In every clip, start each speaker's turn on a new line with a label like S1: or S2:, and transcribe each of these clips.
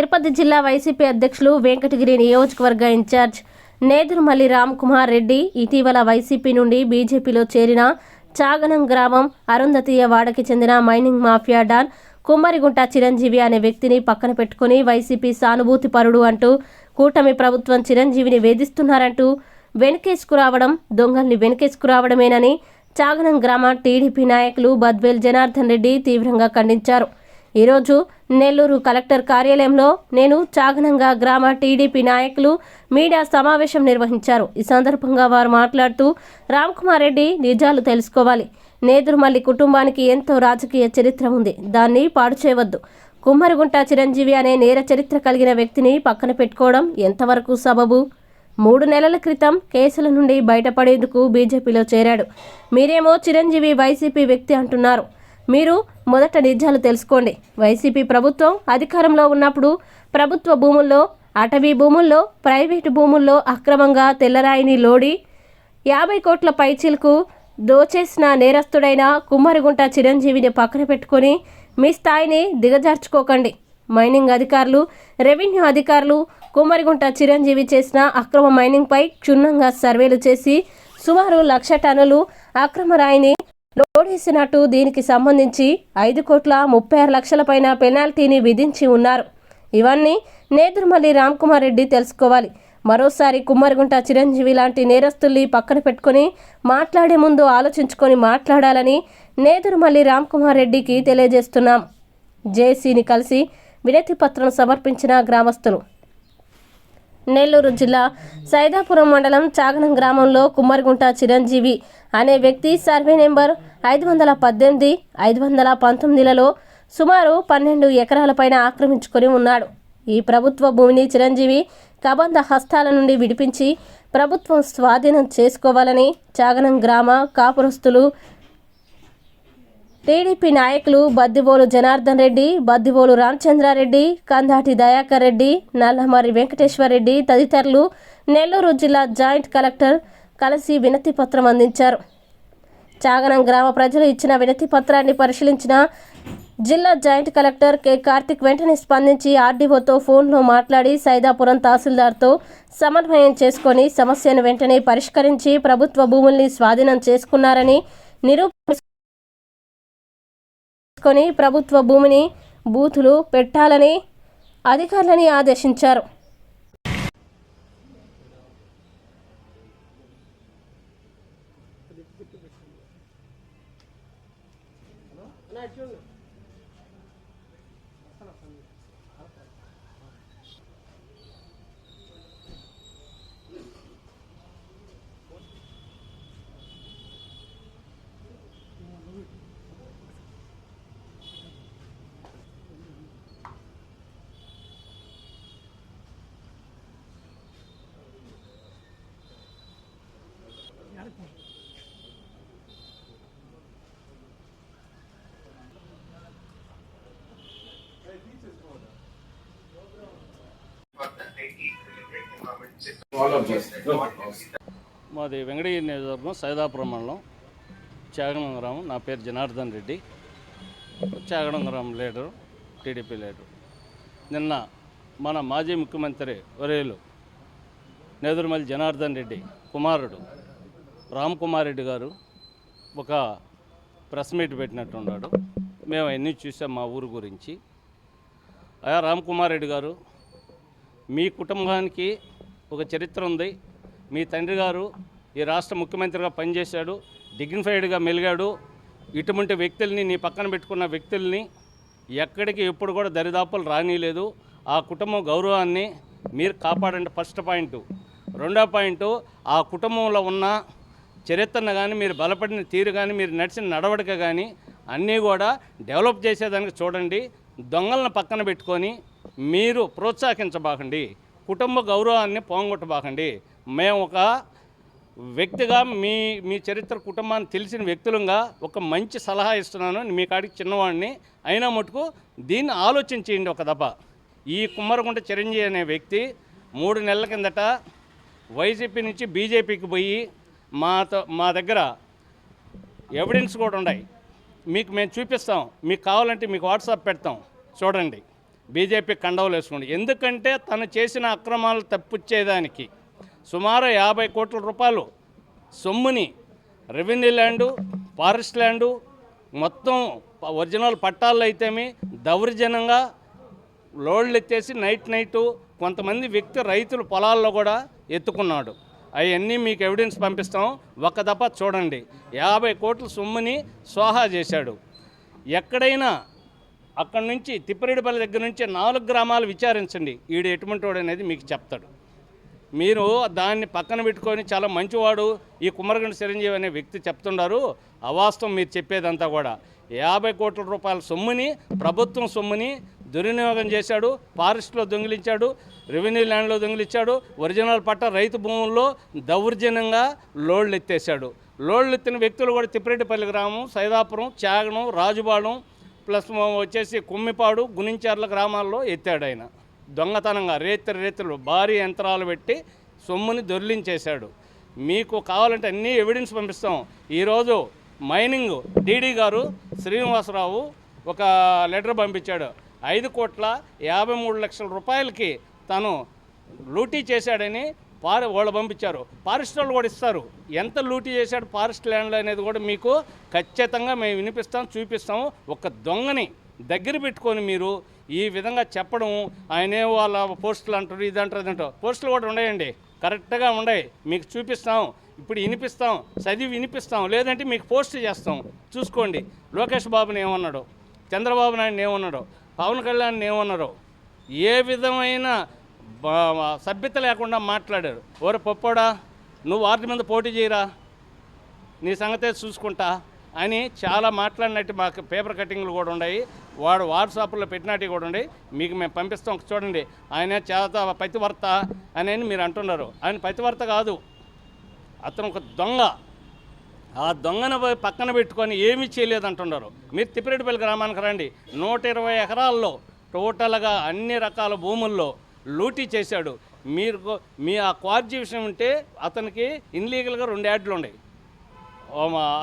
S1: తిరుపతి జిల్లా వైసీపీ అధ్యక్షులు వెంకటగిరి నియోజకవర్గ ఇన్ఛార్జ్ నేదురుమల్లి రామ్ కుమార్ రెడ్డి ఇటీవల వైసీపీ నుండి బీజేపీలో చేరిన చాగనం గ్రామం అరుంధతీయ వాడకి చెందిన mining mafia don Kummarigunta Chiranjeevi అనే వ్యక్తిని పక్కన పెట్టుకుని వైసీపీ సానుభూతి పరుడు అంటూ కూటమి ప్రభుత్వం చిరంజీవిని వేధిస్తున్నారంటూ వెనకేసుకురావడం దొంగల్ని వెనకేసుకురావడమేనని చాగనం గ్రామ టీడీపీ నాయకులు బద్వేల్ జనార్దన్ రెడ్డి తీవ్రంగా ఖండించారు. ఈరోజు నెల్లూరు కలెక్టర్ కార్యాలయంలో నేను చాగనంగా గ్రామ టీడీపీ నాయకులు మీడియా సమావేశం నిర్వహించారు. ఈ సందర్భంగా వారు మాట్లాడుతూ రామ్ కుమార్ రెడ్డి నిజాలు తెలుసుకోవాలి. నేదురుమల్లి కుటుంబానికి ఎంతో రాజకీయ చరిత్ర ఉంది. దాన్ని పాడు చేయవద్దు. కుమ్మరిగుంట చిరంజీవి అనే నేర చరిత్ర కలిగిన వ్యక్తిని పక్కన పెట్టుకోవడం ఎంతవరకు సబబు? మూడు నెలల క్రితం కేసుల నుండి బయటపడేందుకు బీజేపీలో చేరాడు. మీరేమో చిరంజీవి వైసీపీ వ్యక్తి అంటున్నారు. మీరు మొదట నిజాలు తెలుసుకోండి. వైసీపీ ప్రభుత్వం అధికారంలో ఉన్నప్పుడు ప్రభుత్వ భూముల్లో అటవీ భూముల్లో ప్రైవేటు భూముల్లో అక్రమంగా తెల్లరాయిని లోడి యాభై కోట్ల పైచీలకు దోచేసిన నేరస్తుడైన కుమ్మరిగుంట చిరంజీవిని పక్కన పెట్టుకొని మీ స్థాయిని దిగజార్చుకోకండి. మైనింగ్ అధికారులు రెవెన్యూ అధికారులు కుమ్మరిగుంట చిరంజీవి చేసిన అక్రమ మైనింగ్పై క్షుణ్ణంగా సర్వేలు చేసి సుమారు లక్ష టన్నులు అక్రమ రాయిని లోడేసినట్టు దీనికి సంబంధించి ఐదు కోట్ల ముప్పై ఆరు లక్షల పైన పెనాల్టీని విధించి ఉన్నారు. ఇవన్నీ నేదురుమల్లి రామ్కుమార్ రెడ్డి తెలుసుకోవాలి. మరోసారి కుమ్మరిగుంట చిరంజీవి లాంటి నేరస్తుల్ని పక్కన పెట్టుకొని మాట్లాడే ముందు ఆలోచించుకొని మాట్లాడాలని నేదురుమల్లి రామ్కుమార్ రెడ్డికి తెలియజేస్తున్నాం. జేసీని కలిసి వినతి పత్రం సమర్పించిన గ్రామస్తులు. నెల్లూరు జిల్లా సైదాపురం మండలం చాగనం గ్రామంలో కుమ్మరిగుంట చిరంజీవి అనే వ్యక్తి సర్వే నెంబర్ ఐదు వందల పద్దెనిమిది ఐదు వందల పంతొమ్మిదిలలో సుమారు పన్నెండు ఎకరాలపైన ఆక్రమించుకొని ఉన్నాడు. ఈ ప్రభుత్వ భూమిని చిరంజీవి కబంధ హస్తాల నుండి విడిపించి ప్రభుత్వం స్వాధీనం చేసుకోవాలని చాగనం గ్రామ కాపురస్తులు టీడీపీ నాయకులు బద్దివోలు జనార్దన్ రెడ్డి బద్దివోలు రామచంద్రారెడ్డి కందాటి దయాకర్ రెడ్డి నల్లమరి వెంకటేశ్వర రెడ్డి తదితరులు నెల్లూరు జిల్లా జాయింట్ కలెక్టర్ కలిసి వినతి పత్రం అందించారు. చాగనం గ్రామ ప్రజలు ఇచ్చిన వినతి పత్రాన్ని పరిశీలించిన జిల్లా జాయింట్ కలెక్టర్ కె కార్తిక్ వెంటనే స్పందించి ఆర్డీఓతో ఫోన్లో మాట్లాడి సైదాపురం తహసీల్దార్తో సమన్వయం చేసుకొని సమస్యను వెంటనే పరిష్కరించి ప్రభుత్వ భూముల్ని స్వాధీనం చేసుకున్నారని నిరూపణ కొని ప్రభుత్వ భూమిని బూతులు పెట్టాలని అధికారులని ఆదేశించారు.
S2: మాది వెంకటగిరి నియోజకవర్గం సైదాపురం మండలం చాగడం గ్రామం నా పేరు జనార్దన్ రెడ్డి. చాగడం గ్రామం లీడరు టీడీపీ లీడరు. నిన్న మన మాజీ ముఖ్యమంత్రి వరేలు నెదురుమల్లి జనార్దన్ రెడ్డి కుమారుడు రామ్ కుమార్ రెడ్డి గారు ఒక ప్రెస్ మీట్ పెట్టినట్టున్నాడు మేము అన్నీ చూసాం మా ఊరు గురించి. అయా రామ్ కుమార్ రెడ్డి గారు మీ కుటుంబానికి ఒక చరిత్ర ఉంది. మీ తండ్రి గారు ఈ రాష్ట్ర ముఖ్యమంత్రిగా పనిచేశాడు. డిగ్నిఫైడ్గా మెలిగాడు. ఇటువంటి వ్యక్తుల్ని నీ పక్కన పెట్టుకున్న వ్యక్తుల్ని ఎక్కడికి ఎప్పుడు కూడా దరిదాపులు రానిలేదు. ఆ కుటుంబం గౌరవాన్ని మీరు కాపాడండి ఫస్ట్ పాయింట్ రెండో పాయింట్ ఆ కుటుంబంలో ఉన్న చరిత్రను కానీ మీరు బలపడిన తీరు కానీ మీరు నడిచిన నడవడిక కానీ అన్నీ కూడా డెవలప్ చేసేదానికి చూడండి. దొంగలను పక్కన పెట్టుకొని మీరు ప్రోత్సహించబాకండి. కుటుంబ గౌరవాన్ని పోంగొట్టబాకండి. మేము ఒక వ్యక్తిగా మీ మీ చరిత్ర కుటుంబాన్ని తెలిసిన వ్యక్తులంగా ఒక మంచి సలహా ఇస్తున్నాను. మీ కాడికి చిన్నవాడిని అయినా మటుకు దీన్ని ఆలోచించేయండి ఒక దప ఈ కుమ్మరగుంట చిరంజీవి అనే వ్యక్తి మూడు నెలల కిందట వైసీపీ నుంచి బీజేపీకి పోయి మాతో మా దగ్గర ఎవిడెన్స్ కూడా ఉన్నాయి మీకు మేము చూపిస్తాం. మీకు కావాలంటే మీకు వాట్సాప్ పెడతాం. చూడండి. బీజేపీ కండవలు వేసుకోండి. ఎందుకంటే తను చేసిన అక్రమాలు తప్పిచ్చేదానికి సుమారు యాభై కోట్ల రూపాయలు సొమ్ముని రెవెన్యూ ల్యాండు ఫారెస్ట్ ల్యాండు మొత్తం ఒరిజినల్ పట్టాలు అయితేమి దౌర్జన్యంగా లోడ్లు ఎత్తేసి నైట్ నైటు కొంతమంది వ్యక్తి రైతులు పొలాల్లో కూడా ఎత్తుకున్నాడు. అవన్నీ మీకు ఎవిడెన్స్ పంపిస్తాం. ఒక దఫా చూడండి. యాభై కోట్ల సొమ్ముని స్వాహా చేశాడు. ఎక్కడైనా అక్కడి నుంచి తిప్పిరెడ్డిపల్లి దగ్గర నుంచి నాలుగు గ్రామాలు విచారించండి. ఈడు ఎటువంటి వాడు అనేది మీకు చెప్తాడు. మీరు దాన్ని పక్కన పెట్టుకొని చాలా మంచివాడు ఈ కుమ్మరగండి చిరంజీవి అనే వ్యక్తి చెప్తున్నారు అవాస్తవం మీరు చెప్పేదంతా కూడా. యాభై కోట్ల రూపాయల సొమ్ముని ప్రభుత్వం సొమ్ముని దుర్వినియోగం చేశాడు. ఫారెస్ట్లో దొంగిలించాడు రెవెన్యూ ల్యాండ్లో దొంగిలించాడు ఒరిజినల్ పట్ట రైతు భూముల్లో దౌర్జన్యంగా లోడ్లు ఎత్తేశాడు లోడ్లు ఎత్తిన వ్యక్తులు కూడా తిప్పిరెడ్డిపల్లి గ్రామం సైదాపురం చాగనం రాజుబాళం ప్లస్ వచ్చేసి కుమ్మిపాడు గునించర్ల గ్రామాల్లో ఎత్తాడు ఆయన. దొంగతనంగా రేత్రి రేత్రులు భారీ యంత్రాలు పెట్టి సొమ్ముని దొర్లించేశాడు. మీకు కావాలంటే అన్ని ఎవిడెన్స్ పంపిస్తాం. ఈరోజు మైనింగ్ డీడీ గారు శ్రీనివాసరావు ఒక లెటర్ పంపించాడు. ఐదు కోట్ల యాభై మూడు లక్షల రూపాయలకి తను లూటీ చేశాడని పారి వాళ్ళు పంపించారు. ఫారెస్ట్ వాళ్ళు కూడా ఇస్తారు. ఎంత లూటీ చేశాడు ఫారెస్ట్ ల్యాండ్లు అనేది కూడా మీకు ఖచ్చితంగా మేము వినిపిస్తాం చూపిస్తాము. ఒక దొంగని దగ్గర పెట్టుకొని మీరు ఈ విధంగా చెప్పడం ఆయనే వాళ్ళ పోస్టులు అంటారు ఇది అంటారు ఇది అంటారు. పోస్టులు కూడా ఉన్నాయండి. కరెక్ట్గా ఉన్నాయి. మీకు చూపిస్తాం. ఇప్పుడు వినిపిస్తాం. చదివి వినిపిస్తాం. లేదంటే మీకు పోస్ట్ చేస్తాం. చూసుకోండి. లోకేష్ బాబుని ఏమన్నాడు? చంద్రబాబు నాయుడు ఏమన్నాడు? పవన్ కళ్యాణ్ ఏమన్నారు ఏ విధమైన సభ్యత లేకుండా మాట్లాడారు. ఓరే పప్పోడా నువ్వు వార్డు మీద పోటీ చేయరా? నీ సంగతే చూసుకుంటా అని చాలా మాట్లాడినట్టు మాకు పేపర్ కటింగ్లు కూడా ఉన్నాయి. వాడు వాట్సాప్లో పెట్టినట్టు కూడా ఉండి మీకు మేము పంపిస్తాం చూడండి. ఆయన చేత పతివర్త అని మీరు అంటున్నారు. ఆయన పతివర్త కాదు. అతను ఒక దొంగ. ఆ దొంగను పోయి పక్కన పెట్టుకొని ఏమీ చేయలేదు అంటున్నారు మీరు తిప్పిరెడ్డిపల్లి గ్రామానికి రండి. నూట ఇరవై ఎకరాల్లో టోటల్గా అన్ని రకాల భూముల్లో లూటీ చేశాడు. మీరు మీ ఆ క్వార్జీ విషయం ఉంటే అతనికి ఇన్లీగల్గా రెండు యాడ్లు ఉన్నాయి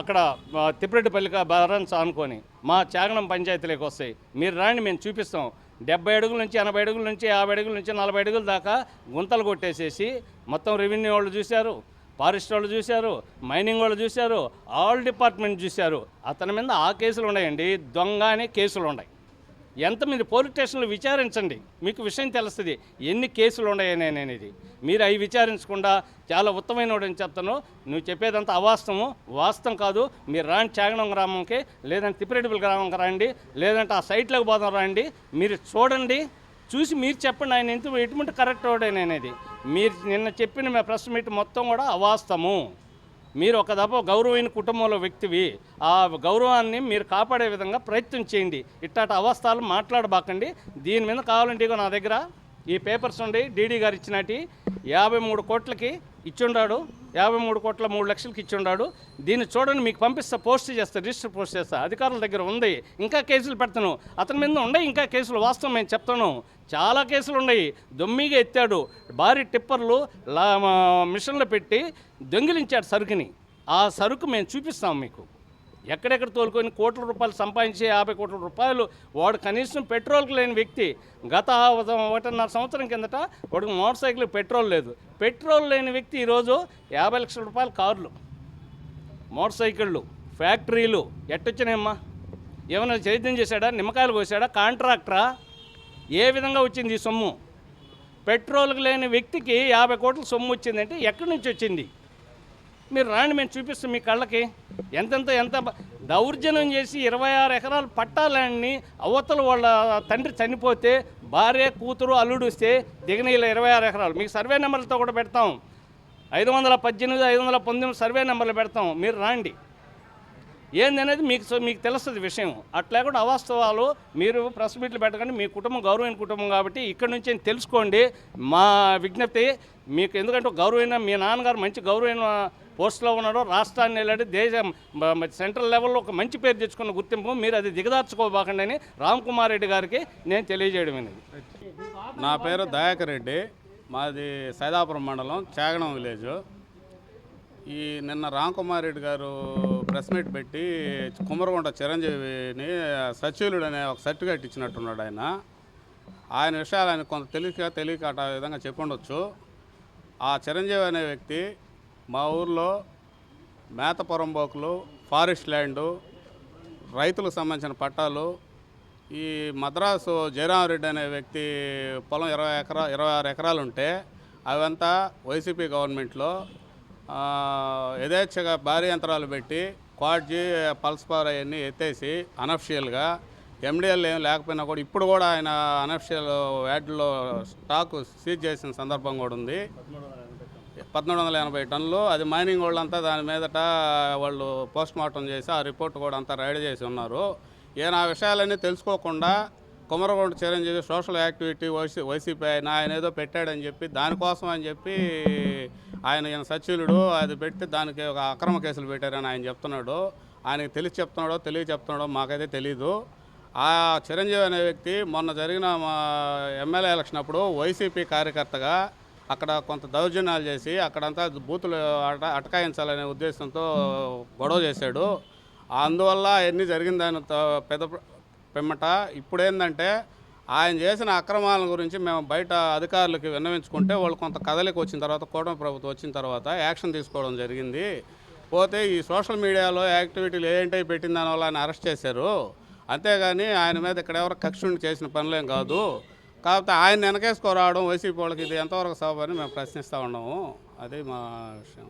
S2: అక్కడ మా తిప్పిరెడ్డిపల్లిక బరన్స్ అనుకొని మా చాగనం పంచాయతీలోకి వస్తాయి. మీరు రాండి మేము చూపిస్తాం. డెబ్బై అడుగుల నుంచి ఎనభై అడుగుల నుంచి యాభై అడుగుల నుంచి నలభై అడుగుల దాకా గుంతలు కొట్టేసేసి మొత్తం రెవెన్యూ వాళ్ళు చూశారు ఫారెస్ట్ వాళ్ళు చూశారు మైనింగ్ వాళ్ళు చూశారు ఆల్ డిపార్ట్మెంట్ చూశారు. అతని మీద ఆ కేసులు ఉన్నాయండి దొంగ అనే కేసులు ఉన్నాయి. ఎంత మీరు పోలీస్ స్టేషన్లో విచారించండి. మీకు విషయం తెలుస్తుంది. ఎన్ని కేసులు ఉన్నాయని అనేది. మీరు అవి విచారించకుండా చాలా ఉత్తమైన వాడని చెప్తాను. నువ్వు చెప్పేదంతా అవాస్తవము. వాస్తవం కాదు. మీరు రాండి చాగనం గ్రామంకి లేదంటే తిప్పిరెడ్డిపల్లి గ్రామంకి రండి లేదంటే ఆ సైట్లోకి పోదాం రండి. మీరు చూడండి. చూసి మీరు చెప్పండి. ఆయన ఎంత ఎటువంటి కరెక్ట్ వాడని అనేది. మీరు నిన్న చెప్పిన మీ ప్రెస్ మీట్ మొత్తం కూడా అవాస్తము మీరు ఒక దప గౌరవమైన కుటుంబంలో వ్యక్తివి ఆ గౌరవాన్ని మీరు కాపాడే విధంగా ప్రయత్నం చేయండి. ఇట్లాంటి అవస్థలు మాట్లాడబాకండి. దీని మీద కావాలంటే ఇగో నా దగ్గర ఈ పేపర్స్ ఉండి డీడీ గారు ఇచ్చినటి యాభై మూడు కోట్లకి ఇచ్చుండాడు. యాభై మూడు కోట్ల మూడు లక్షలకి ఇచ్చుండాడు. దీన్ని చూడండి మీకు పంపిస్తా పోస్ట్ చేస్తా రిజిస్టర్ పోస్ట్ చేస్తా. అధికారుల దగ్గర ఉంది. ఇంకా కేసులు పెడతాను. అతని మీద ఉన్నాయి ఇంకా కేసులు వాస్తవం నేను చెప్తాను. చాలా కేసులు ఉన్నాయి దొమ్మిగా ఎత్తాడు. భారీ టిప్పర్లు లా మిషన్లో పెట్టి దొంగిలించాడు సరుకుని. ఆ సరుకు మేము చూపిస్తాం మీకు. ఎక్కడెక్కడ తోలుకొని కోట్ల రూపాయలు సంపాదించి యాభై కోట్ల రూపాయలు వాడు కనీసం పెట్రోల్కి లేని వ్యక్తి. గత ఒకటిన్నర సంవత్సరం కిందట వాడికి మోటార్ సైకిల్ పెట్రోల్ లేదు. పెట్రోల్ లేని వ్యక్తి ఈరోజు యాభై లక్షల రూపాయల కార్లు మోటార్ సైకిళ్ళు ఫ్యాక్టరీలు. ఎట్టొచ్చినాయమ్మా? ఏమైనా చైతన్యం చేశాడా? నిమ్మకాయలు కోసాడా? కాంట్రాక్టరా? ఏ విధంగా వచ్చింది ఈ సొమ్ము? పెట్రోల్కి లేని వ్యక్తికి యాభై కోట్ల సొమ్ము వచ్చిందంటే ఎక్కడి నుంచి వచ్చింది? మీరు రాండి మేము చూపిస్తాం మీ కళ్ళకి. ఎంతెంత ఎంత దౌర్జన్యం చేసి ఇరవై ఆరు ఎకరాలు పట్టాలని అవతల వాళ్ళ తండ్రి చనిపోతే భార్య కూతురు అల్లుడు వస్తే దిగనీళ్ళ ఇరవై ఆరు ఎకరాలు. మీకు సర్వే నెంబర్లతో కూడా పెడతాం. ఐదు వందల పద్దెనిమిది ఐదు వందల పంతొమ్మిది సర్వే నెంబర్లు పెడతాం. మీరు రాండి. ఏందనేది మీకు మీకు తెలుస్తుంది విషయం. అట్లా కూడా అవాస్తవాలు మీరు ప్రెస్ మీట్లు పెట్టకండి. మీ కుటుంబం గౌరవమైన కుటుంబం కాబట్టి ఇక్కడ నుంచి తెలుసుకోండి. మా విజ్ఞప్తి మీకు ఎందుకంటే గౌరవమైన మీ నాన్నగారు మంచి గౌరవమైన పోస్ట్లో ఉన్నాడు. రాష్ట్రాన్ని వెళ్ళాడు. దేశం సెంట్రల్ లెవెల్లో ఒక మంచి పేరు తెచ్చుకున్న గుర్తింపు మీరు అది దిగదార్చుకోబాకండి అని రామ్ కుమార్ రెడ్డి గారికి నేను తెలియజేయడం అనేది.
S3: నా పేరు దయాకర్ రెడ్డి. మాది సైదాపురం మండలం చాగణం విలేజ్. ఈ నిన్న రామ్కుమార్ రెడ్డి గారు ప్రెస్ మీట్ పెట్టి కుమరకొండ చిరంజీవిని సచివులుడు అనే ఒక సర్టిఫికేట్ ఇచ్చినట్టున్నాడు ఆయన. ఆయన విషయాలు ఆయన కొంత తెలియక తెలియక ఆ విధంగా చెప్పుండొచ్చు. ఆ చిరంజీవి అనే వ్యక్తి మా ఊర్లో మేతపురం బోకులు ఫారెస్ట్ ల్యాండు రైతులకు సంబంధించిన పట్టాలు ఈ మద్రాసు జయరామరెడ్డి అనే వ్యక్తి పొలం ఇరవై ఎకరా ఇరవై ఆరు ఎకరాలు ఉంటే అవంతా వైసీపీ గవర్నమెంట్లో యథేచ్ఛగా భారీ యంత్రాలు పెట్టి క్వాడ్జీ పల్స్ పవర్ అవన్నీ ఎత్తేసి అనఫిషియల్గా ఎండిఎల్ ఏం లేకపోయినా కూడా ఇప్పుడు కూడా ఆయన అనఫిషియల్ యాడ్లో స్టాక్ సీజ్ చేసిన సందర్భం కూడా ఉంది. పద్మూడు వందల ఎనభై టన్నులు. అది మైనింగ్ వాళ్ళంతా దాని మీదట వాళ్ళు పోస్ట్ మార్టం చేసి ఆ రిపోర్ట్ కూడా అంతా రైడ్ చేసి ఉన్నారు. ఈయన ఆ విషయాలన్నీ తెలుసుకోకుండా Kumaragonda Chiranjeevi social activity YC YCP ఆయన ఆయన ఏదో పెట్టాడని చెప్పి దానికోసం అని చెప్పి ఆయన ఈయన సచివులుడు అది పెట్టి దానికి ఒక అక్రమ కేసులు పెట్టారని ఆయన చెప్తున్నాడు. ఆయనకి తెలిసి చెప్తున్నాడో తెలియ చెప్తున్నాడో మాకైతే తెలీదు. ఆ చిరంజీవి అనే వ్యక్తి మొన్న జరిగిన మా ఎమ్మెల్యే ఎలక్షన్ అప్పుడు వైసీపీ కార్యకర్తగా అక్కడ కొంత దౌర్జన్యాలు చేసి అక్కడంతా బూతులు అట అటకాయించాలనే ఉద్దేశంతో గొడవ చేశాడు. అందువల్ల అవన్నీ జరిగిన దాని త- పెద్ద పిమ్మట ఇప్పుడేందంటే ఆయన చేసిన అక్రమాల గురించి మేము బయట అధికారులకి విన్నవించుకుంటే వాళ్ళు కొంత కదలికి వచ్చిన తర్వాత కూటమి ప్రభుత్వం వచ్చిన తర్వాత యాక్షన్ తీసుకోవడం జరిగింది. పోతే ఈ సోషల్ మీడియాలో యాక్టివిటీలు ఏంటో పెట్టిన దానివల్ల ఆయన అరెస్ట్ చేశారు. అంతేగాని ఆయన మీద ఇక్కడ ఎవరు కక్షుండి చేసిన పనులేం కాదు. కాకపోతే ఆయన వెనకేసుకోరావడం వైసీపీ వాళ్ళకి ఇది ఎంతవరకు సబబని మేము ప్రశ్నిస్తూ ఉన్నాము. అది మా విషయం